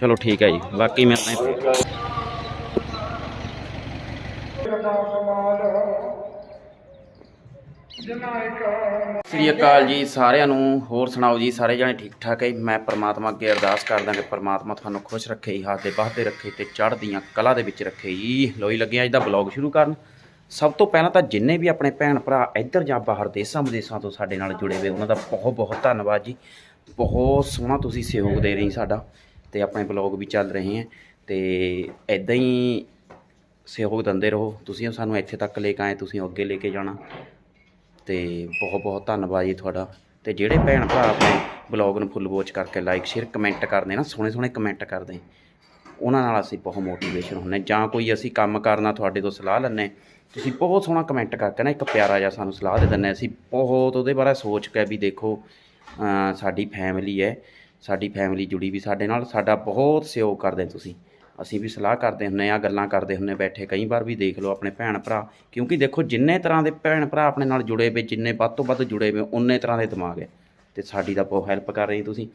ਚਲੋ ਠੀਕ ਹੈ ਜੀ, ਬਾਕੀ ਮੈਂ ਹਾਂ ਸ੍ਰੀ ਅਕਾਲ ਜੀ ਸਾਰਿਆਂ ਨੂੰ, ਹੋਰ ਸੁਣਾਓ ਜੀ, ਸਾਰੇ ਜਣੇ ਠੀਕ ਠਾਕ ਹੈ ਮੈਂ ਪਰਮਾਤਮਾ ਅੱਗੇ ਅਰਦਾਸ ਕਰਦਾ ਕਿ ਪਰਮਾਤਮਾ ਤੁਹਾਨੂੰ ਖੁਸ਼ ਰੱਖੇ ਜੀ ਹੱਥ ਦੇ ਬਾਹਦੇ ਰੱਖੇ ਤੇ ਚੜ੍ਹਦੀਆਂ ਕਲਾ ਦੇ ਵਿੱਚ ਰੱਖੇ। ਜੀ ਲੋਈ ਲੱਗੇ ਅੱਜ ਦਾ ਬਲੌਗ ਸ਼ੁਰੂ ਕਰਨ। ਸਭ ਤੋਂ ਪਹਿਲਾਂ ਤਾਂ ਜਿੰਨੇ ਵੀ ਆਪਣੇ ਭੈਣ ਭਰਾ ਇੱਧਰ ਜਾਂ ਬਾਹਰ ਦੇਸ਼ਾਂ ਵਿਦੇਸ਼ਾਂ ਤੋਂ ਸਾਡੇ ਨਾਲ ਜੁੜੇ ਹੋਏ, ਉਹਨਾਂ ਦਾ ਬਹੁਤ ਬਹੁਤ ਧੰਨਵਾਦ ਜੀ। ਬਹੁਤ ਸੋਹਣਾ ਤੁਸੀਂ ਸਹਿਯੋਗ ਦੇ ਰਹੇ ਸਾਡਾ ਤੇ ਆਪਣੇ ਬਲੌਗ ਵੀ ਚੱਲ ਰਹੇ ਹੈ ਤੇ ਐਦਾਂ ਹੀ ਸਹਿਯੋਗ ਦਿੰਦੇ ਰਹੋ। ਤੁਸੀਂ ਸਾਨੂੰ ਇੱਥੇ ਤੱਕ ਲੈ ਕੇ ਆਏ, ਤੁਸੀਂ ਅੱਗੇ ਲੈ ਕੇ ਜਾਣਾ। ਤੇ ਬਹੁਤ ਬਹੁਤ ਧੰਨਵਾਦ ਜੀ ਤੁਹਾਡਾ। ਤੇ ਜਿਹੜੇ ਭੈਣ ਭਰਾ ਆਪਣੇ ਬਲੌਗ ਨੂੰ ਫੁੱਲ ਵੋਚ ਕਰਕੇ ਲਾਈਕ ਸ਼ੇਅਰ ਕਮੈਂਟ ਕਰਦੇ ਨਾ, ਸੋਹਣੇ ਸੋਹਣੇ ਕਮੈਂਟ ਕਰਦੇ। ਉਹਨਾਂ ਨਾਲ ਅਸੀਂ ਬਹੁਤ ਮੋਟੀਵੇਸ਼ਨ ਹੁੰਨੇ ਜਾਂ ਕੋਈ ਅਸੀਂ ਕੰਮ ਕਰਨਾ, ਤੁਹਾਡੇ ਤੋਂ ਸਲਾਹ ਲੈਂਦੇ ਤੁਸੀਂ ਬਹੁਤ ਸੋਹਣਾ ਕਮੈਂਟ ਕਰਕੇ ਨਾ ਇੱਕ ਪਿਆਰਾ ਜਿਹਾ ਸਾਨੂੰ ਸਲਾਹ ਦੇ ਦਿੰਦੇ ਅਸੀਂ ਬਹੁਤ ਉਹਦੇ ਬਾਰੇ ਸੋਚ ਕੇ ਵੀ ਦੇਖੋ ਸਾਡੀ ਫੈਮਿਲੀ ਹੈ, ਸਾਡੀ ਫੈਮਿਲੀ ਜੁੜੀ ਵੀ ਸਾਡੇ ਨਾਲ, ਸਾਡਾ ਬਹੁਤ ਸਹਿਯੋਗ ਕਰਦੇ ਤੁਸੀਂ। ਅਸੀਂ ਵੀ ਸਲਾਹ ਕਰਦੇ ਹੁੰਨੇ ਆ ਗੱਲਾਂ ਕਰਦੇ ਹੁੰਨੇ ਬੈਠੇ ਕਈ ਵਾਰ ਵੀ ਦੇਖ ਲਓ ਆਪਣੇ ਭੈਣ ਭਰਾ, ਕਿਉਂਕਿ ਦੇਖੋ ਜਿੰਨੇ ਤਰ੍ਹਾਂ ਦੇ ਭੈਣ ਭਰਾ ਆਪਣੇ ਨਾਲ ਜੁੜੇ ਵੇ ਜਿੰਨੇ ਵੱਧ ਤੋਂ ਵੱਧ ਜੁੜੇ ਵੇ ਉਨੇ ਤਰ੍ਹਾਂ ਦੇ ਦਿਮਾਗ ਹੈ। ਤੇ ਸਾਡੀ ਤਾਂ ਬਹੁਤ ਹੈਲਪ ਕਰ ਰਹੇ ਤੁਸੀਂ।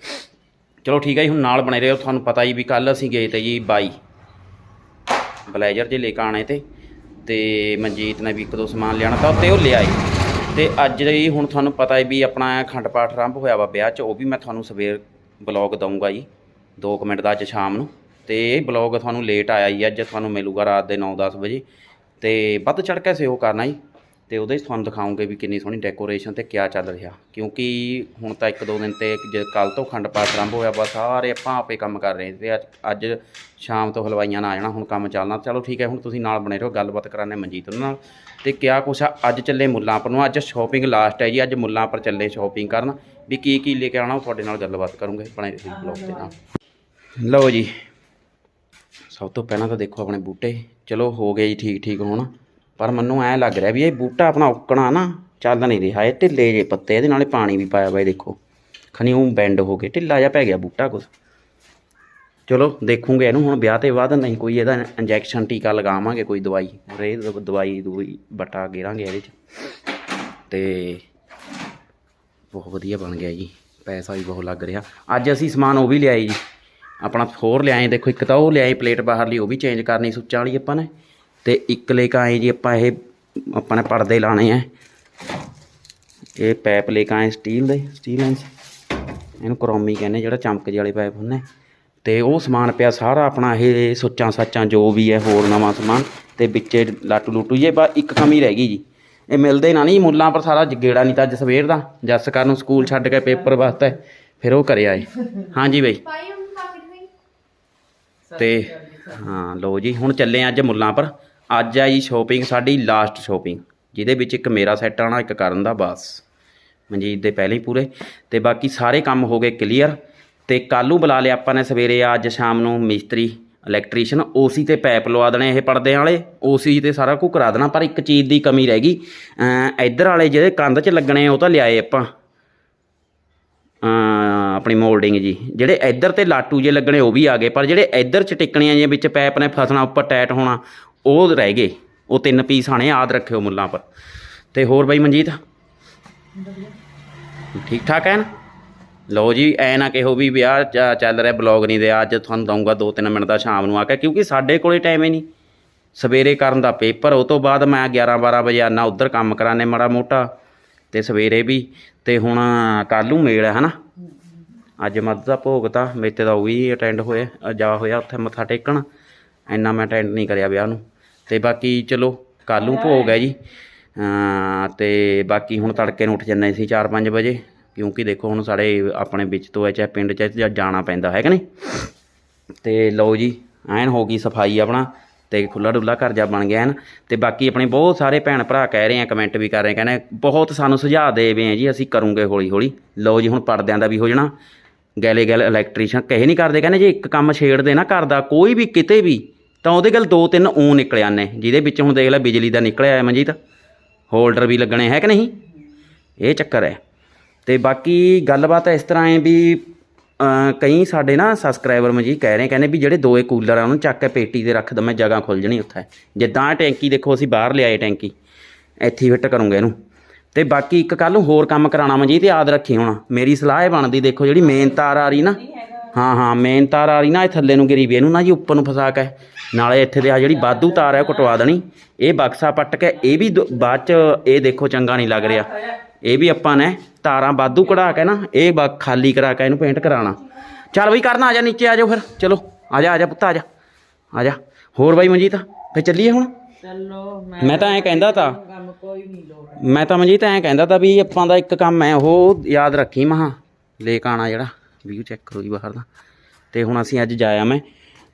ਚਲੋ ਠੀਕ ਹੈ ਜੀ, ਹੁਣ ਨਾਲ ਬਣੇ ਰਹੋ, ਤੁਹਾਨੂੰ ਪਤਾ ਹੀ ਵੀ ਕੱਲ ਅਸੀਂ ਗਏ ਤੇ ਜੀ ਬਾਈ। ਬਲੇਜ਼ਰ ਜੇ ਲੈ ਕੇ ਆਣੇ ਤੇ ਤੇ ਮਨਜੀਤ ਨੇ ਵੀ ਇੱਕ ਦੋ ਸਮਾਨ ਲਿਆਣਾ ਤਾਂ ਤੇ ਉਹ ਲਿਆਏ ਤੇ ਅੱਜ ਹੀ ਹੁਣ ਤੁਹਾਨੂੰ ਪਤਾ ਹੈ ਵੀ ਆਪਣਾ ਖੰਡ ਪਾਠ ਆਰੰਭ ਹੋਇਆ ਵਾ ਵਿਆਹ 'ਚ, ਉਹ ਵੀ ਮੈਂ ਤੁਹਾਨੂੰ ਸਵੇਰ ਬਲੌਗ ਦਊਂਗਾ ਜੀ 2 ਮਿੰਟ ਦਾ ਅੱਜ ਸ਼ਾਮ ਨੂੰ। ਤੇ ਇਹ ਬਲੌਗ ਤੁਹਾਨੂੰ ਲੇਟ ਆਇਆ ਜੀ, ਅੱਜ ਤੁਹਾਨੂੰ ਮਿਲੂਗਾ ਰਾਤ ਦੇ 9-10 ਵਜੇ। ਤੇ ਵੱਧ ਚੜ ਕੇ ਸੇਵ ਕਰਨਾ ਜੀ। ਤੇ ਉਹਦੇ 'ਚ ਤੁਹਾਨੂੰ ਦਿਖਾਉਂਗੇ ਵੀ ਕਿੰਨੀ ਸੋਹਣੀ ਡੈਕੋਰੇਸ਼ਨ ਤੇ ਕਿਆ ਚੱਲ ਰਿਹਾ। ਕਿਉਂਕਿ ਹੁਣ ਤਾਂ ਇੱਕ ਦੋ ਦਿਨ ਤੇ ਜੇ ਕੱਲ ਤੋਂ ਖੰਡ ਪਾਠ ਆਰੰਭ ਹੋਇਆ ਵਾ ਸਾਰੇ ਆਪਾਂ ਆਪੇ ਕੰਮ ਕਰ ਰਹੇ ਤੇ ਅੱਜ- ਅੱਜ ਸ਼ਾਮ ਤੋਂ ਹਲਵਾਈਆਂ ਨਾਲ ਆ ਜਾਣਾ ਹੁਣ ਕੰਮ ਚੱਲਣਾ। ਚਲੋ ਠੀਕ ਹੈ ਹੁਣ ਤੁਸੀਂ ਨਾਲ ਬਣੇ ਰਹੋ ਗੱਲਬਾਤ ਕਰਾਨੇ ਮਨਜੀਤ ਉਹਨਾਂ ਨਾਲ। ਤੇ ਕਿਆ ਕੁਛ ਆ ਅੱਜ ਚੱਲੇ ਮੁੱਲਾਂ ਪਰ ਨੂੰ ਅੱਜ ਸ਼ਾਪਿੰਗ ਲਾਸਟ ਹੈ ਜੀ ਅੱਜ ਮੁੱਲਾਂ ਪਰ ਚੱਲੇ ਸ਼ਾਪਿੰਗ ਕਰਨ। ਵੀ ਕੀ ਕੀ ਲੈ ਕੇ ਆਉਣਾ ਉਹ ਤੁਹਾਡੇ ਨਾਲ ਗੱਲਬਾਤ ਕਰੂੰਗੇ ਬਣੇ ਰਹੋ ਬਲੌਗ ਦੇ ਨਾਲ। ਲਓ ਜੀ ਸਭ ਤੋਂ ਪਹਿਲਾਂ ਤਾਂ ਦੇਖੋ ਆਪਣੇ ਬੂਟੇ। ਚਲੋ ਹੋ ਗਏ ਜੀ ਠੀਕ ਠੀਕ ਹੁਣ। ਪਰ ਮੈਨੂੰ ਐ ਲੱਗ ਰਿਹਾ ਵੀ ਇਹ ਬੂਟਾ ਆਪਣਾ ਉੱਕਣਾ ਨਾ, ਚੱਲ ਨਹੀਂ ਰਿਹਾ। ਇਹ ਢਿੱਲੇ ਜੇ ਪੱਤੇ, ਇਹਦੇ ਨਾਲੇ ਪਾਣੀ ਵੀ ਪਾਇਆ ਵਾ ਦੇਖੋ। ਖਨੀ ਬੈਂਡ ਹੋ ਗਏ ਢਿੱਲਾ ਜਿਹਾ ਪੈ ਗਿਆ ਬੂਟਾ ਕੁਛ। ਚਲੋ, ਦੇਖੂਗੇ ਇਹਨੂੰ, ਹੁਣ ਵਿਆਹ ਤੇ ਬਾਅਦ ਨਹੀਂ ਕੋਈ ਇਹਦਾ ਇੰਜੈਕਸ਼ਨ ਟੀਕਾ ਲਗਾਵਾਂਗੇ, ਕੋਈ ਦਵਾਈ। ਰੇ ਦਵਾਈ ਦੂਈ ਬਟਾ ਗੇਰਾਂਗੇ ਇਹਦੇ ਚ। ਤੇ ਬਹੁਤ ਵਧੀਆ ਬਣ ਗਿਆ ਜੀ। ਪੈਸਾ ਵੀ ਬਹੁਤ ਲੱਗ ਰਿਹਾ। ਅੱਜ ਅਸੀਂ ਸਮਾਨ ਉਹ ਵੀ ਲਿਆਏ ਜੀ। ਆਪਣਾ ਹੋਰ ਲਿਆਏ, ਦੇਖੋ ਇੱਕ ਤਾਂ ਉਹ ਲਿਆਏ, ਪਲੇਟ ਬਾਹਰਲੀ, ਉਹ ਵੀ ਚੇਂਜ ਕਰਨੀ, ਸੁੱਚਾਂ ਵਾਲੀ ਆਪਾਂ ਨੇ। ਤੇ ਇੱਕ ਲੈ ਕੇ ਆਏ ਜੀ ਆਪਾਂ ਇਹ ਆਪਾਂ ਨੇ ਪਰਦੇ ਲਾਣੇ ਆ। ਇਹ ਪੈਪ ਲੈ ਕੇ ਆਏ ਸਟੀਲ ਦੇ ਸਟੀਲ ਲੈਂਸ ਇਹਨੂੰ ਕਰੋਮੀ ਕਹਿੰਦੇ ਜਿਹੜਾ ਚਮਕ ਜਿਹੇ ਵਾਲੇ ਪੈਪ ਹੁੰਦੇ। ਤੇ ਉਹ ਸਮਾਨ ਪਿਆ ਸਾਰਾ ਆਪਣਾ ਇਹ ਸੁੱਚਾਂ ਸਾਚਾਂ ਜੋ ਵੀ ਹੈ ਹੋਰ ਨਵਾਂ ਸਮਾਨ। ਤੇ ਵਿੱਚੇ ਲਾਟੂ ਲੂਟੂ ਜੇ ਬਾ ਇੱਕ ਕਮੀ ਰਹਿ ਗਈ ਜੀ। ਇਹ ਮਿਲਦੇ ਨਾ ਨਹੀਂ ਮੁੱਲਾਂ ਪਰ ਸਾਰਾ ਗੇੜਾ ਨਹੀਂ ਤਾਂ ਅੱਜ ਸਵੇਰ ਦਾ। ਜੱਸਕਰ ਨੂੰ ਸਕੂਲ ਛੱਡ ਕੇ ਪੇਪਰ ਵਾਸਤੇ ਫਿਰ ਉਹ ਕਰਿਆ ਏ ਹਾਂਜੀ ਬਈ। ਤੇ ਹਾਂ ਲੋ ਜੀ ਹੁਣ ਚੱਲੇ ਅੱਜ ਮੁੱਲਾਂ ਪਰ। ਅੱਜ ਆ ਜੀ ਸ਼ੋਪਿੰਗ ਸਾਡੀ ਲਾਸਟ ਸ਼ੋਪਿੰਗ ਜਿਹਦੇ ਵਿੱਚ ਇੱਕ ਮੇਰਾ ਸੈੱਟ ਆਣਾ ਇੱਕ ਕਰਨ ਦਾ, ਬਸ। ਮਨਜੀਤ ਦੇ ਪਹਿਲੇ ਹੀ ਪੂਰੇ। ਤੇ ਬਾਕੀ ਸਾਰੇ ਕੰਮ ਹੋ ਗਏ ਕਲੀਅਰ ਤੇ ਕੱਲ੍ਹ ਨੂੰ ਬੁਲਾ ਲਿਆ ਆਪਾਂ ਨੇ ਸਵੇਰੇ, ਅੱਜ ਸ਼ਾਮ ਨੂੰ ਮਿਸਤਰੀ ਇਲੈਕਟ੍ਰੀਸ਼ੀਅਨ ਓਸੀ ਤੇ ਪੈਪ ਲਵਾ ਦੇਣੇ ਇਹ ਪਰਦੇ ਵਾਲੇ। ਓਸੀ ਤੇ ਸਾਰਾ ਕੁਝ ਕਰਾ ਦੇਣਾ, ਪਰ ਇੱਕ ਚੀਜ਼ ਦੀ ਕਮੀ ਰਹਿ ਗਈ। ਇੱਧਰ ਵਾਲੇ ਜਿਹੜੇ ਕੰਧ 'ਚ ਲੱਗਣੇ, ਉਹ ਤਾਂ ਲਿਆਏ ਆਪਾਂ। ਆਪਣੀ ਮੋਲਡਿੰਗ ਜੀ। ਜਿਹੜੇ ਇੱਧਰ ਤੇ ਲਾਟੂ ਜੇ ਲੱਗਣੇ, ਉਹ ਵੀ ਆ ਗਏ। ਪਰ ਜਿਹੜੇ ਇੱਧਰ ਚ ਟਿਕਣੀਆਂ ਜੇ ਵਿੱਚ ਪੈਪ ਨੇ ਫਸਣਾ, ਉੱਪਰ ਟਾਈਟ ਹੋਣਾ ਉਹ ਰਹਿ ਗਏ। ਉਹ ਤਿੰਨ ਪੀਸ ਆਣੇ ਯਾਦ ਰੱਖਿਓ ਮੁੱਲਾਂ ਪਰ ਤੇ ਹੋਰ ਬਾਈ ਮਨਜੀਤ? ਠੀਕ ਠਾਕ ਹੈ ਨਾ ਲਓ ਜੀ, ਐ ਨਾ ਕਿਹੋ ਵੀ ਵਿਆਹ ਚ- ਚੱਲ ਰਿਹਾ ਬਲੌਗ ਨਹੀਂ ਦੇ ਅੱਜ ਤੁਹਾਨੂੰ ਦਊਂਗਾ 2-3 ਮਿੰਟ ਦਾ ਸ਼ਾਮ ਨੂੰ ਆ ਕੇ, ਕਿਉਂਕਿ ਸਾਡੇ ਕੋਲੇ ਟਾਈਮ ਹੀ ਨਹੀਂ। ਸਵੇਰੇ ਕਰਨ ਦਾ ਪੇਪਰ, ਉਹ ਤੋਂ ਬਾਅਦ ਮੈਂ 11-12 ਵਜੇ ਆਨਾ, ਉੱਧਰ ਕੰਮ ਕਰਾਣੇ ਮਾੜਾ ਮੋਟਾ। ਤੇ ਸਵੇਰੇ ਵੀ, ਤੇ ਹੁਣ ਕੱਲ੍ਹ ਨੂੰ ਮੇਲ ਹੈ, ਹਨਾ? ਅੱਜ ਮੱਧ ਦਾ ਭੋਗ ਤਾਂ ਮੇਤੇ ਦਾ ਉਹ ਵੀ ਅਟੈਂਡ ਹੋਇਆ, ਜਾ ਹੋਇਆ, ਉੱਥੇ ਮੱਥਾ ਟੇਕਣ। ਇੰਨਾ ਮੈਂ ਅਟੈਂਡ ਨਹੀਂ ਕਰਿਆ ਵਿਆਹ ਨੂੰ। ਤੇ ਬਾਕੀ ਚਲੋ, ਕੱਲ੍ਹ ਨੂੰ ਭੋਗ ਹੈ ਜੀ। ਅਮ ਤੇ ਬਾਕੀ ਹੁਣ ਤੜਕੇ ਨੂੰ ਉੱਠ ਜੰਨੇ ਸੀ 4-5 ਵਜੇ, ਕਿਉਂਕਿ ਦੇਖੋ ਹੁਣ ਸਾਡੇ ਆਪਣੇ ਵਿੱਚ ਤੋਂ ਹੈ ਚਾਹੇ ਪਿੰਡ 'ਚ ਜਾਂ ਜਾਣਾ ਪੈਂਦਾ, ਹੈ ਕਿ ਨਹੀਂ? ਤੇ ਲਓ ਜੀ, ਐਨ ਹੋ ਗਈ ਸਫ਼ਾਈ ਆਪਣਾ, ਤੇ ਖੁੱਲਾ ਡੁੱਲਾ ਘਰ ਜਾ ਬਣ ਗਿਆ ਐਨ। ਤੇ ਬਾਕੀ ਆਪਣੇ ਬਹੁਤ ਸਾਰੇ ਭੈਣ ਭਰਾ ਕਹਿ ਰਹੇ ਆ ਕਮੈਂਟ ਵੀ ਕਰ ਰਹੇ ਕਹਿੰਦੇ ਬਹੁਤ ਸਾਨੂੰ ਸੁਝਾਅ ਦੇ ਵੇ ਆ ਜੀ, ਅਸੀਂ ਕਰੂੰਗੇ ਹੌਲੀ ਹੌਲੀ ਲਓ ਜੀ, ਹੁਣ ਪਰਦਿਆਂ ਦਾ ਵੀ ਹੋ ਜਾਣਾ। ਗੈਲੇ ਗੈਲ ਇਲੈਕਟ੍ਰੀਸ਼ੀਅਨ ਕਹੇ ਨਹੀਂ ਕਰਦੇ, ਕਹਿੰਦੇ ਜੇ ਇੱਕ ਕੰਮ ਛੇੜਦੇ ਨਾ ਕਰਦਾ ਕੋਈ ਵੀ ਕਿਤੇ ਵੀ ਤਾਂ ਉਹਦੇ ਗੱਲ ਦੋ ਤਿੰਨ ਊ ਨਿਕਲ ਆਨੇ, ਜਿਹਦੇ ਵਿੱਚ ਹੁਣ ਦੇਖ ਲੈ ਬਿਜਲੀ ਦਾ ਨਿਕਲਿਆ ਹੈ ਮਨਜੀਤ। ਹੋਲਡਰ ਵੀ ਲੱਗਣੇ ਹੈ ਕਿ ਨਹੀਂ? ਇਹ ਚੱਕਰ ਹੈ। ਤੇ ਬਾਕੀ ਗੱਲਬਾਤ ਇਸ ਤਰ੍ਹਾਂ ਹੈ ਵੀ ਕਈ ਸਾਡੇ ਨਾ ਸਬਸਕ੍ਰਾਈਬਰ ਮਜੀ ਕਹਿ ਰਹੇ, ਕਹਿੰਦੇ ਵੀ ਜਿਹੜੇ ਦੋਏ ਕੂਲਰ ਆ, ਉਹਨੂੰ ਚੱਕ ਕੇ ਪੇਟੀ ਤੇ ਰੱਖ ਦਵਾਂ ਜਗ੍ਹਾ ਖੁੱਲ ਜਣੀ ਉੱਥੇ। ਜਿੱਦਾਂ ਟੈਂਕੀ ਦੇਖੋ, ਅਸੀਂ ਬਾਹਰ ਲਿਆਏ ਟੈਂਕੀ। ਇੱਥੇ ਫਿੱਟ ਕਰੂੰਗੇ ਇਹਨੂੰ। ਤੇ ਬਾਕੀ ਇੱਕ ਕੱਲ ਨੂੰ ਹੋਰ ਕੰਮ ਕਰਾਉਣਾ ਮਜੀ ਤੇ ਯਾਦ ਰੱਖੀ ਹੁਣ। ਮੇਰੀ ਸਲਾਹ ਇਹ ਬਣਦੀ, ਦੇਖੋ ਜਿਹੜੀ ਮੇਨ ਤਾਰ ਆ ਰਹੀ ਨਾ ਹਾਂ ਹਾਂ ਮੇਨ ਤਾਰ ਆ ਰਹੀ ਨਾ ਇਹ ਥੱਲੇ ਨੂੰ ਗਿਰੀ ਵੀ ਇਹਨੂੰ ਨਾ ਜੀ ਉੱਪਰ ਨੂੰ ਫਸਾ ਕੇ। ਨਾਲੇ ਇੱਥੇ ਦੇ ਆ ਜਿਹੜੀ ਬਾਦੂ ਤਾਰ ਹੈ ਉਹ ਕਟਵਾ ਦੇਣੀ। ਇਹ ਬਕਸਾ ਪੱਟ ਕੇ ਇਹ ਵੀ ਬਾਅਦ ਚ ਇਹ ਦੇਖੋ ਚੰਗਾ ਨਹੀਂ ਲੱਗ ਰਿਹਾ। ਇਹ ਵੀ ਆਪਾਂ ਨੇ ਤਾਰਾਂ ਬਾਦੂ ਕਢਾ ਕੇ ਨਾ ਇਹ ਖਾਲੀ ਕਰਾ ਕੇ ਇਹਨੂੰ ਪੇਂਟ ਕਰਾਉਣਾ। ਚੱਲ ਬਈ ਕਰਨਾ ਆ ਜਾ ਨੀਚੇ ਆ ਜਾਓ ਫਿਰ। ਚਲੋ ਆ ਜਾ ਆ ਜਾ ਪੁੱਤ ਆ ਜਾ। ਆ ਜਾ। ਹੋਰ ਬਾਈ ਮਨਜੀਤ ਫਿਰ ਚੱਲੀਏ ਹੁਣ? ਚਲੋ ਮੈਂ ਤਾਂ ਐਂ ਕਹਿੰਦਾ ਤਾਂ ਕੰਮ ਕੋਈ ਨਹੀਂ ਲੋੜ। ਮੈਂ ਤਾਂ ਮਨਜੀਤ ਐਂ ਕਹਿੰਦਾ ਤਾਂ ਵੀ ਆਪਾਂ ਦਾ ਇੱਕ ਕੰਮ ਹੈ ਉਹ ਯਾਦ ਰੱਖੀ ਮਹਾ ਲੇਕ ਆਣਾ ਜਿਹੜਾ। ਵੀਊ ਚੈੱਕ ਕਰੋ ਜੀ ਬਾਹਰ ਦਾ। ਤੇ ਹੁਣ ਅਸੀਂ ਅੱਜ ਜਾਇਆ ਮੈਂ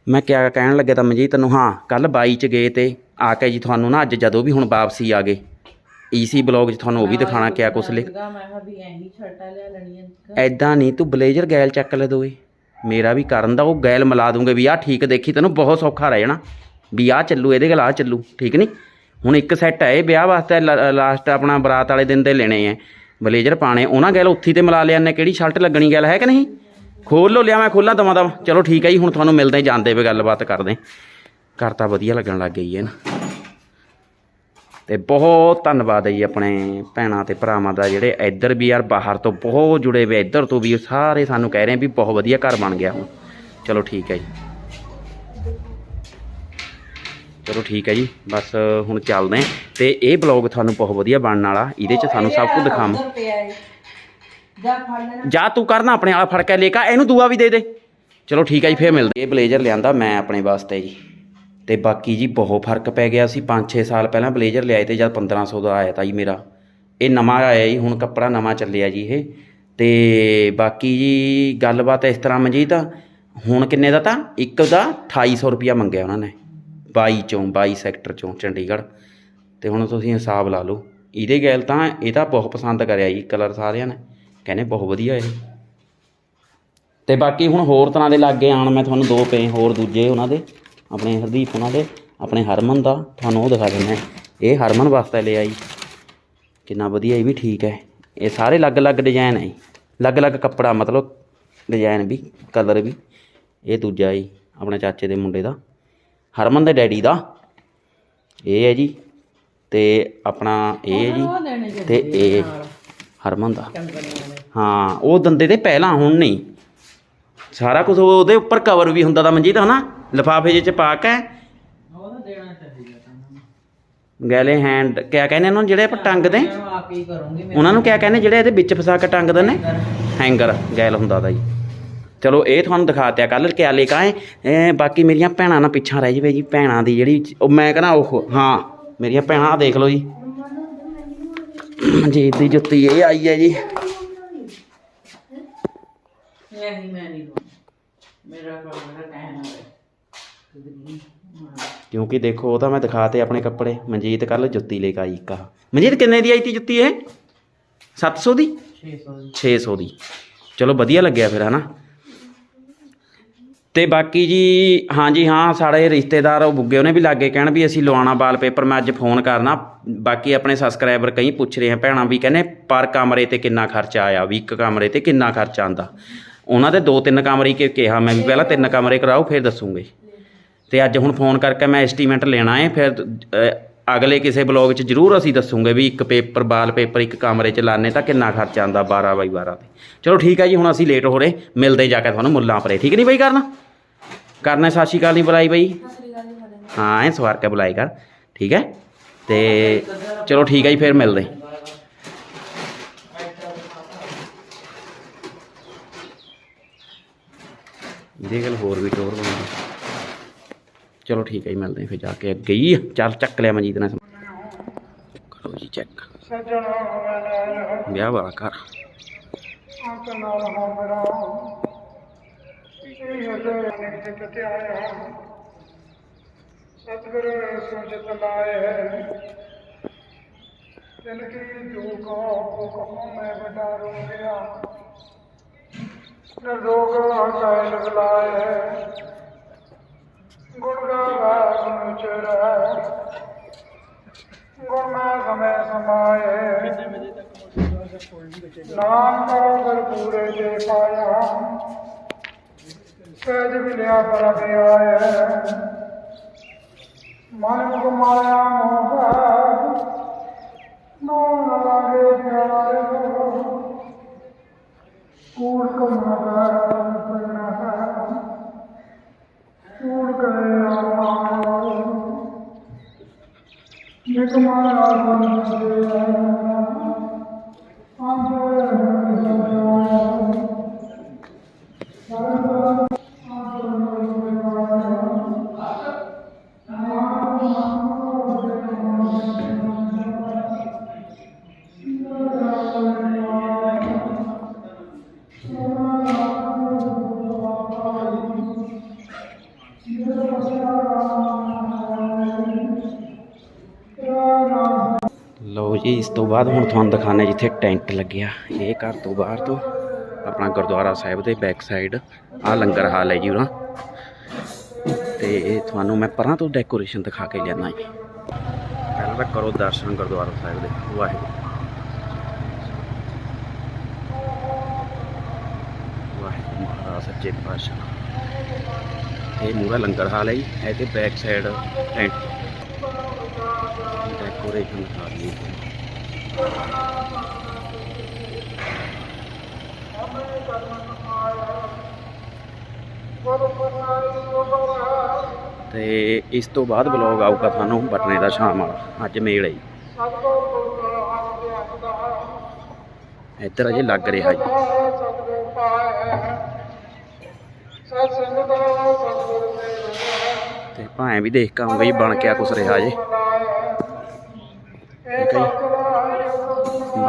ਮੈਂ ਕਿਆ ਕਹਿਣ ਲੱਗੇ ਤਾਂ ਮਨਜੀਤ ਨੂੰ ਹਾਂ ਕੱਲ 22 ਚ ਗਏ ਤੇ ਆ ਕੇ ਜੀ ਤੁਹਾਨੂੰ ਨਾ ਅੱਜ ਜਦੋਂ ਵੀ ਹੁਣ ਵਾਪਸੀ ਆ ਗਏ। ਈਸੀ ਬਲੌਗ 'ਚ ਤੁਹਾਨੂੰ ਉਹ ਵੀ ਦਿਖਾਣਾ ਕਿਆ ਕੁਛ ਲਿਖ ਮੈਂ ਕਿਹਾ ਵੀ ਐਹੀ ਛੱਟਾ ਲਿਆ ਲੈਣੀਆਂ ਐਦਾਂ ਨਹੀਂ ਤੂੰ ਬਲੇਜ਼ਰ ਗੈਲ ਚੱਕ ਲੈ ਦੋਏ ਮੇਰਾ ਵੀ ਕਰਨ ਦਾ ਉਹ ਗੈਲ ਮਿਲਾ ਦੂੰਗੇ ਵੀ ਆਹ ਠੀਕ ਦੇਖੀ ਤੈਨੂੰ ਬਹੁਤ ਸੌਖਾ ਰਹਿ ਜਾਣਾ। ਵੀ ਆਹ ਚੱਲੂ ਇਹਦੇ ਗਲ ਚੱਲੂ ਠੀਕ ਨਹੀਂ ਹੁਣ ਇੱਕ ਸੈੱਟ ਹੈ ਇਹ ਵਿਆਹ ਵਾਸਤੇ ਲਾਸਟ ਆਪਣਾ ਬਰਾਤ ਵਾਲੇ ਦਿਨ ਦੇ ਲੈਣੇ ਆ। ਬਲੇਜ਼ਰ ਪਾਣੇ ਉਹਨਾਂ ਗੈਲ ਉੱਥੀ ਤੇ ਮਿਲਾ ਲਿਆ ਨੇ ਕਿਹੜੀ ਸ਼ਰਟ ਲੱਗਣੀ ਗੱਲ ਹੈ ਕਿ ਨਹੀਂ? ਖੋਲ ਲੋ ਲਿਆ ਮੈਂ ਖੋਲਾਂ ਦਵਾਂ ਦਮ ਚਲੋ ਠੀਕ ਹੈ ਜੀ, ਹੁਣ ਤੁਹਾਨੂੰ ਮਿਲਦੇ ਜਾਂਦੇ ਵੇ ਗੱਲਬਾਤ ਕਰਦੇ ਘਰ ਤਾਂ ਵਧੀਆ ਲੱਗਣ ਲੱਗ ਗਈ ਹੈ ਨਾ। ਤੇ ਬਹੁਤ ਧੰਨਵਾਦ ਹੈ ਜੀ ਆਪਣੇ ਭੈਣਾਂ ਤੇ ਭਰਾਵਾਂ ਦਾ, ਜਿਹੜੇ ਇੱਧਰ ਵੀ ਯਾਰ ਬਾਹਰ ਤੋਂ ਬਹੁਤ ਜੁੜੇ ਵੇ ਇੱਧਰ ਤੋਂ ਵੀ ਸਾਰੇ ਸਾਨੂੰ ਕਹਿ ਰਹੇ ਵੀ ਬਹੁਤ ਵਧੀਆ ਘਰ ਬਣ ਗਿਆ ਹੁਣ। ਚਲੋ ਠੀਕ ਹੈ ਜੀ। ਚਲੋ ਠੀਕ ਹੈ ਜੀ, ਬਸ ਹੁਣ ਚੱਲਦੇ ਹਾਂ। ਤੇ ਇਹ ਬਲੌਗ ਤੁਹਾਨੂੰ ਬਹੁਤ ਵਧੀਆ ਬਣਨ ਵਾਲਾ, ਇਹਦੇ 'ਚ ਤੁਹਾਨੂੰ ਸਭ ਕੁਝ ਦਿਖਾਵਾਂ। ਜਾ ਫੜ ਲੈਣਾ। ਜਾ ਤੂੰ ਕਰਨਾ, ਆਪਣੇ ਵਾਲਾ ਫੜ ਕੇ ਲੈ ਕੇ ਇਹਨੂੰ ਦੂਆ ਵੀ ਦੇ ਦੇ। ਚਲੋ ਠੀਕ ਆ ਜੀ, ਫੇਰ ਮਿਲਦੇ ਇਹ ਬਲੇਜ਼ਰ ਲਿਆਂਦਾ ਮੈਂ ਆਪਣੇ ਵਾਸਤੇ ਜੀ। ਤੇ ਬਾਕੀ ਜੀ ਬਹੁਤ ਫ਼ਰਕ ਪੈ ਗਿਆ ਸੀ 5-6 ਸਾਲ ਪਹਿਲਾਂ ਬਲੇਜ਼ਰ ਲਿਆਏ ਤੇ ਜਦ 1500 ਦਾ ਆਇਆ ਤਾਂ ਜੀ ਮੇਰਾ। ਇਹ ਨਵਾਂ ਆਇਆ ਜੀ, ਹੁਣ ਕੱਪੜਾ ਨਵਾਂ ਚੱਲਿਆ ਜੀ ਇਹ। ਤੇ ਬਾਕੀ ਜੀ ਗੱਲਬਾਤ ਇਸ ਤਰ੍ਹਾਂ ਮਨਜੀਤ ਹੁਣ ਕਿੰਨੇ ਦਾ ਤਾਂ? ਇੱਕ ਦਾ 2800 ਰੁਪਿਆ ਮੰਗਿਆ ਉਹਨਾਂ ਨੇ 22 ਚੋਂ 22 ਸੈਕਟਰ ਚੋਂ, ਚੰਡੀਗੜ੍ਹ। ਤੇ ਹੁਣ ਤੁਸੀਂ ਹਿਸਾਬ ਲਾ ਲਓ, ਇਹਦੇ ਗੈਲ ਤਾਂ ਇਹ ਤਾਂ ਬਹੁਤ ਪਸੰਦ ਕਰਿਆ ਜੀ, ਕਲਰ ਸਾਰਿਆਂ ਨੇ। ਕਹਿੰਦੇ ਬਹੁਤ ਵਧੀਆ ਇਹ। ਤੇ ਬਾਕੀ ਹੁਣ ਹੋਰ ਤਰ੍ਹਾਂ ਦੇ ਲਾਗੇ ਆਣ ਮੈਂ ਤੁਹਾਨੂੰ ਦੋ ਪਏ ਹੋਰ ਦੂਜੇ ਉਹਨਾਂ ਦੇ ਆਪਣੇ ਹਰਦੀਪ ਉਹਨਾਂ ਦੇ ਆਪਣੇ ਹਰਮਨ ਦਾ ਤੁਹਾਨੂੰ ਉਹ ਦਿਖਾ ਦਿੰਦੇ ਇਹ ਹਰਮਨ ਵਾਸਤੇ ਲਿਆ ਜੀ ਕਿੰਨਾ ਵਧੀਆ ਇਹ ਵੀ ਠੀਕ ਹੈ। ਇਹ ਸਾਰੇ ਅਲੱਗ-ਅਲੱਗ ਡਿਜ਼ਾਈਨ ਹੈ ਅਲੱਗ-ਅਲੱਗ ਕੱਪੜਾ ਮਤਲਬ ਡਿਜ਼ਾਈਨ ਵੀ ਕਲਰ ਵੀ। ਇਹ ਦੂਜਾ ਜੀ ਆਪਣੇ ਚਾਚੇ ਦੇ ਮੁੰਡੇ ਦਾ। ਹਰਮਨ ਦੇ ਡੈਡੀ ਦਾ। ਇਹ ਹੈ ਜੀ। ਤੇ ਆਪਣਾ ਇਹ ਹੈ ਜੀ। ਤੇ ਇਹ ਹਰਮਨ ਦਾ। ਹਾਂ, ਉਹ ਦੰਦੇ ਤੇ ਪਹਿਲਾਂ, ਹੁਣ ਨਹੀਂ। ਸਾਰਾ ਕੁਝ ਉਹਦੇ ਉੱਪਰ ਕਵਰ ਵੀ ਹੁੰਦਾ ਦਾ ਮਨਜੀਤ, ਹਨਾ? ਲਿਫਾਫੇ ਜਿਹੇ ਚ ਪਾ ਕੇ। ਉਹ ਦੇਣਾ ਚਾਹੀਦਾ ਗੈਲੇ ਹੈਂਡ ਕਿਆ ਕਹਿੰਦੇ ਉਹਨਾਂ ਨੂੰ ਜਿਹੜੇ ਆਪਾਂ ਟੰਗਦੇ ਮੈਂ ਉਹਨਾਂ ਨੂੰ ਕਿਆ ਕਹਿੰਦੇ, ਜਿਹੜੇ ਇਹਦੇ ਵਿੱਚ ਫਸਾ ਕੇ ਟੰਗਦੇ ਨੇ ਹੈਂਗਰ ਗੈਲ ਹੁੰਦਾ ਦਾ ਜੀ। ਚਲੋ, ਇਹ ਤੁਹਾਨੂੰ ਦਿਖਾਤਿਆ ਕੱਲ ਕਿਆ ਲੈ ਕੇ ਇਹ ਬਾਕੀ ਮੇਰੀਆਂ ਭੈਣਾਂ ਨਾਲ ਪਿੱਛਾ ਰਹਿ ਜਵੇ ਜੀ, ਭੈਣਾਂ ਦੀ ਜਿਹੜੀ ਉਹ ਮੈਂ ਕਹਿੰਦਾ ਉਹ, ਹਾਂ, ਮੇਰੀਆਂ ਭੈਣਾਂ, ਆਹ ਦੇਖ ਲਓ ਜੀ। ਮਨਜੀਤ ਦੀ ਜੁੱਤੀ ਇਹ ਆਈ ਹੈ ਜੀ। ਇਹੀ ਮੈਂ ਨਹੀਂ ਲਵਾਉਣਾ। ਮੇਰਾ ਕੋਲ ਕਹਿਣਾ ਹੈ। ਕਿਉਂਕਿ ਦੇਖੋ ਉਹ ਤਾਂ ਮੈਂ ਦਿਖਾਤੇ ਆਪਣੇ ਕੱਪੜੇ। ਮਨਜੀਤ ਕੱਲ ਜੁੱਤੀ ਲੈ ਕੇ ਆਈ ਇੱਕ। ਆਹ। ਮਨਜੀਤ ਕਿੰਨੇ ਦੀ ਆਈ ਤੀ ਜੁੱਤੀ ਇਹ? 700 ਦੀ? 600 ਦੀ। 600 ਦੀ। ਚਲੋ ਵਧੀਆ ਲੱਗਿਆ ਫਿਰ ਹਨਾ? ਤੇ ਬਾਕੀ ਜੀ ਹਾਂਜੀ ਹਾਂ ਸਾਡੇ ਰਿਸ਼ਤੇਦਾਰ ਉਹ ਬੁੱਗੇ ਉਹਨੇ ਵੀ ਲੱਗੇ ਕਹਿਣ ਵੀ ਅਸੀਂ ਲਵਾਉਣਾ ਵਾਲਪੇਪਰ ਮੈਂ ਅੱਜ ਫੋਨ ਕਰਨਾ। ਬਾਕੀ ਆਪਣੇ ਸਬਸਕ੍ਰਾਈਬਰ ਕਈ ਪੁੱਛ ਰਹੇ ਆ ਭੈਣਾਂ ਵੀ ਕਹਿੰਦੇ ਪਰ ਕਮਰੇ ਤੇ ਕਿੰਨਾ ਖਰਚਾ ਆਇਆ? ਵੀ ਇੱਕ ਕਮਰੇ ਤੇ ਕਿੰਨਾ ਖਰਚਾ ਆਂਦਾ ਉਹਨਾਂ ਦੇ ਦੋ ਤਿੰਨ ਕਮਰੇ ਕਿ ਕਿਹਾ ਮੈਂ ਵੀ ਪਹਿਲਾਂ ਤਿੰਨ ਕਮਰੇ ਕਰਾਓ, ਫਿਰ ਦੱਸੂਗੇ। ਤੇ ਅੱਜ ਹੁਣ ਫੋਨ ਕਰਕੇ ਮੈਂ ਐਸਟੀਮੇਟ ਲੈਣਾ ਹੈ, ਫਿਰ ਅਗਲੇ ਕਿਸੇ ਬਲੌਗ 'ਚ ਜ਼ਰੂਰ ਅਸੀਂ ਦੱਸੂਗੇ ਵੀ ਇੱਕ ਪੇਪਰ, ਵਾਲ ਪੇਪਰ ਇੱਕ ਕਮਰੇ 'ਚ ਲਾਣੇ ਤਾਂ ਕਿੰਨਾ ਖਰਚਾ ਆਉਂਦਾ 12 ਬਾਈ 12 ਤੇ। ਚਲੋ ਠੀਕ ਹੈ ਜੀ, ਹੁਣ ਅਸੀਂ ਲੇਟ ਹੋ ਰਹੇ, ਮਿਲਦੇ ਜਾ ਕੇ ਤੁਹਾਨੂੰ ਮੁੱਲਾਂ ਪਰੇ। ਠੀਕ ਨਹੀਂ ਬਈ ਕਰਨਾ? ਕਰਨਾ ਸਤਿ ਸ਼੍ਰੀ ਅਕਾਲ ਨਹੀਂ ਬੁਲਾਈ ਬਈ। ਹਾਂ, ਐ ਸਵਾਰ ਕੇ ਬੁਲਾਈ ਕਰ। ਠੀਕ ਹੈ? ਤੇ ਚਲੋ ਠੀਕ ਹੈ ਜੀ, ਫਿਰ ਮਿਲਦੇ। ਇਹਦੇ ਗੱਲ ਹੋਰ ਵੀ ਟੋਰ ਬਣਾਉਂਦੇ ਚਲੋ ਠੀਕ ਹੈ ਜੀ, ਮਿਲਦੇ ਹਾਂ ਫਿਰ ਜਾ ਕੇ ਅੱਗੇ ਹੀ। ਚੱਲ ਚੱਕ ਲਿਆ ਮਨਜੀਤ ਨੇ ਕਰੋ ਜੀ ਚੈੱਕ ਵਿਆਹ ਵਾਲਾ ਘਰ। ਸਤਿਗੁਰ ਸੁਜਤ ਲਾਏ ਤਿਨ ਕੀ ਜੋ ਕੋ ਕੋ ਕਹੋ, ਮੈਂ ਬਟਾ ਰੋ ਗਿਆ। ਨਿਰੋਗ ਹਟਾਇ ਲਗਲਾਏ ਗੁਣ ਗਾਵਾ ਗੁਣ ਚਰੈ ਗੁਣ ਮੈਂ ਸਮੈ ਸਮਾਏ। ਨਾਮ ਕਰ ਪੂਰੇ ਜੇ ਪਾਇਆ। ਸਹਿਜ ਮਿਲਿਆ ਪਰ ਆਏ। ਮਨ ਗੁਮਾਇਆ ਮੋਹ ਮੋਹ ਨ ਲਾਗੇ ਪਿਆਰੇ ਕੂੜ Make a man out of ਜੀ, ਇਸ ਤੋਂ ਬਾਅਦ ਹੁਣ ਤੁਹਾਨੂੰ ਦਿਖਾਣੇ ਜਿੱਥੇ ਟੈਂਟ ਲੱਗਿਆ। ਇਹ ਘਰ ਤੋਂ ਬਾਹਰ ਤੋਂ ਆਪਣਾ ਗੁਰਦੁਆਰਾ ਸਾਹਿਬ ਦੇ ਬੈਕ ਸਾਈਡ ਆ ਲੰਗਰ ਹਾਲ ਹੈ ਜੀ ਉਰਾਂ ਤੇ ਤੁਹਾਨੂੰ ਮੈਂ ਪਰਾਂ ਤੋਂ ਡੈਕੋਰੇਸ਼ਨ ਦਿਖਾ ਕੇ ਲਿਆਣਾ ਜੀ। ਪਹਿਲਾਂ ਤਾਂ ਕਰੋ ਦਰਸ਼ਨ ਗੁਰਦੁਆਰਾ ਸਾਹਿਬ ਦੇ। ਵਾਹਿਗੁਰੂ। ਵਾਹਿਗੁਰੂ ਮਹਾਰਾਜ, ਸੱਚੇ ਪਾਤਸ਼ਾਹ। ਇਹ ਮੂਰਾ ਲੰਗਰ ਹਾਲ ਹੈ ਜੀ। ਇਹਦੇ ਬੈਕ ਸਾਈਡ ਟੈਂਟ ਡੈਕੋਰੇਸ਼ਨ ਦਿਖਾ ਲਈ ਤੇ ਇਸ ਤੋਂ ਬਾਅਦ ਬਲੌਗ ਆਊਗਾ ਤੁਹਾਨੂੰ ਬਟਨੇ ਦਾ ਸ਼ਾਮ ਵਾਲਾ, ਅੱਜ ਮੇਲ ਹੈ ਜੀ। ਇੱਧਰ ਅਜੇ ਲੱਗ ਰਿਹਾ ਜੀ। ਤੇ ਭਾਵੇਂ ਵੀ ਦੇਖ ਕੇ ਆਉਂਗਾ ਜੀ, ਬਣ ਕੇ ਆ ਕੁਛ ਰਿਹਾ ਜੇ। ਠੀਕ ਹੈ ਜੀ।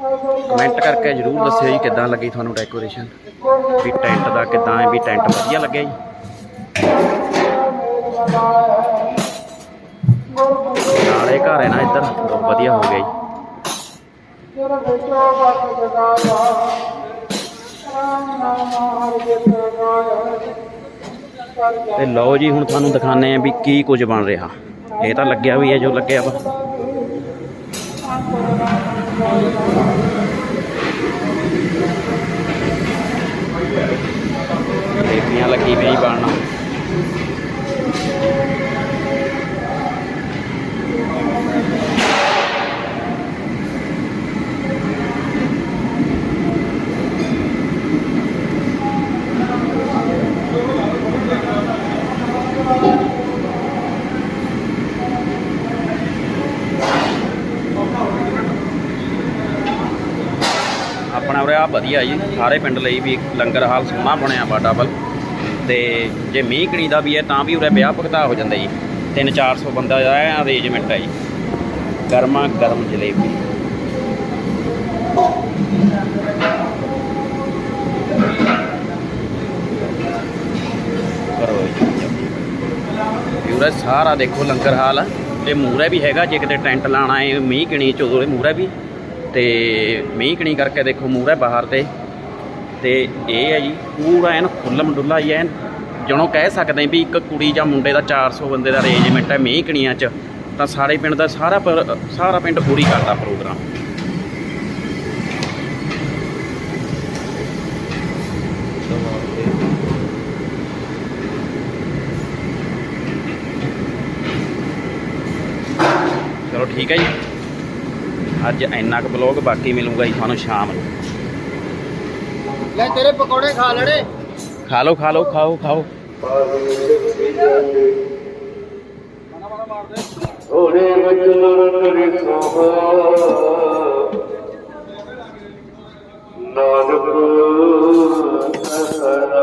ਕਮੈਂਟ ਕਰਕੇ ਜਰੂਰ ਦੱਸਿਓ ਜੀ ਕਿੱਦਾਂ ਲੱਗੀ ਤੁਹਾਨੂੰ ਡੈਕੋਰੇਸ਼ਨ ਵੀ ਟੈਂਟ ਦਾ ਕਿੱਦਾਂ ਹੈ? ਵੀ ਟੈਂਟ ਵਧੀਆ ਲੱਗਿਆ ਜੀ? ਨਾਲੇ ਘਰ ਹੈ ਨਾ ਇੱਧਰ, ਬਹੁਤ ਵਧੀਆ ਹੋ ਗਿਆ ਜੀ। ਤੇ ਲਓ ਜੀ, ਹੁਣ ਤੁਹਾਨੂੰ ਦਿਖਾਣੇ ਆ ਵੀ ਕੀ ਕੁਝ ਬਣ ਰਿਹਾ। ਇਹ ਤਾਂ ਲੱਗਿਆ ਵੀ ਹੈ ਜੋ ਲੱਗਿਆ ਵਾ। Thank you. ਆਪਣਾ ਉਰੇ ਆ, ਵਧੀਆ ਜੀ। ਸਾਰੇ ਪਿੰਡ ਲਈ ਵੀ ਲੰਗਰ ਹਾਲ ਸੋਹਣਾ ਬਣਿਆ ਵਾ ਡਬਲ ਤੇ ਜੇ ਮੀਂਹ ਕਣੀ ਦਾ ਵੀ ਹੈ, ਤਾਂ ਵੀ ਉਰੇ ਵਿਆਹ ਭਗਤਾ ਹੋ ਜਾਂਦਾ ਜੀ। 3-400 ਬੰਦਾ ਦਾ ਅਰੇਂਜਮੈਂਟ ਹੈ ਜੀ। ਗਰਮਾ ਗਰਮ ਜਲੇਬੀ। ਕਰੋ ਜੀ। ਉਰੇ ਸਾਰਾ ਦੇਖੋ ਲੰਗਰ ਹਾਲ ਤੇ ਮੂਰੇ ਵੀ ਹੈਗਾ, ਜੇ ਕਿਤੇ ਟੈਂਟ ਲਾਣਾ ਹੈ, ਮੀਂਹ ਕਣੀ ਚ ਉਹਦੇ ਮੂਰੇ ਵੀ। ਤੇ ਮੀਂਹ ਕਣੀ ਕਰਕੇ ਦੇਖੋ ਮੂਰੇ ਬਾਹਰ ਤੇ। ਤੇ ਇਹ ਹੈ ਜੀ, ਪੂਰਾ ਐਨ ਫੁੱਲ ਡੁੱਲਾ ਹੀ ਐਨ। ਜਣੋ ਕਹਿ ਸਕਦੇ ਵੀ ਇੱਕ ਕੁੜੀ ਜਾਂ ਮੁੰਡੇ ਦਾ 400 ਬੰਦੇ ਦਾ ਅਰੇਂਜਮੈਂਟ ਹੈ ਮੀਂਹ ਕਣੀਆਂ ਚ। ਤਾਂ ਸਾਰੇ ਪਿੰਡ ਦਾ ਸਾਰਾ ਸਾਰਾ ਪਿੰਡ ਪੂਰੀ ਕਰਦਾ ਪ੍ਰੋਗਰਾਮ। ਚਲੋ ਠੀਕ ਹੈ ਜੀ। ਅੱਜ ਇੰਨਾ ਕੁ ਬਲੌਗ ਬਾਕੀ ਮਿਲੂਗਾ ਜੀ ਤੁਹਾਨੂੰ ਸ਼ਾਮ ਨੂੰ। ਲੈ ਤੇਰੇ ਪਕੌੜੇ ਖਾ ਲੈਣੇ। ਖਾ ਲਓ ਖਾ ਲਓ ਖਾਓ ਖਾਓ। ਥੋੜੇ ਬਚਨ ਕਰੀ ਸੋਹਾ ਨਾਨਕ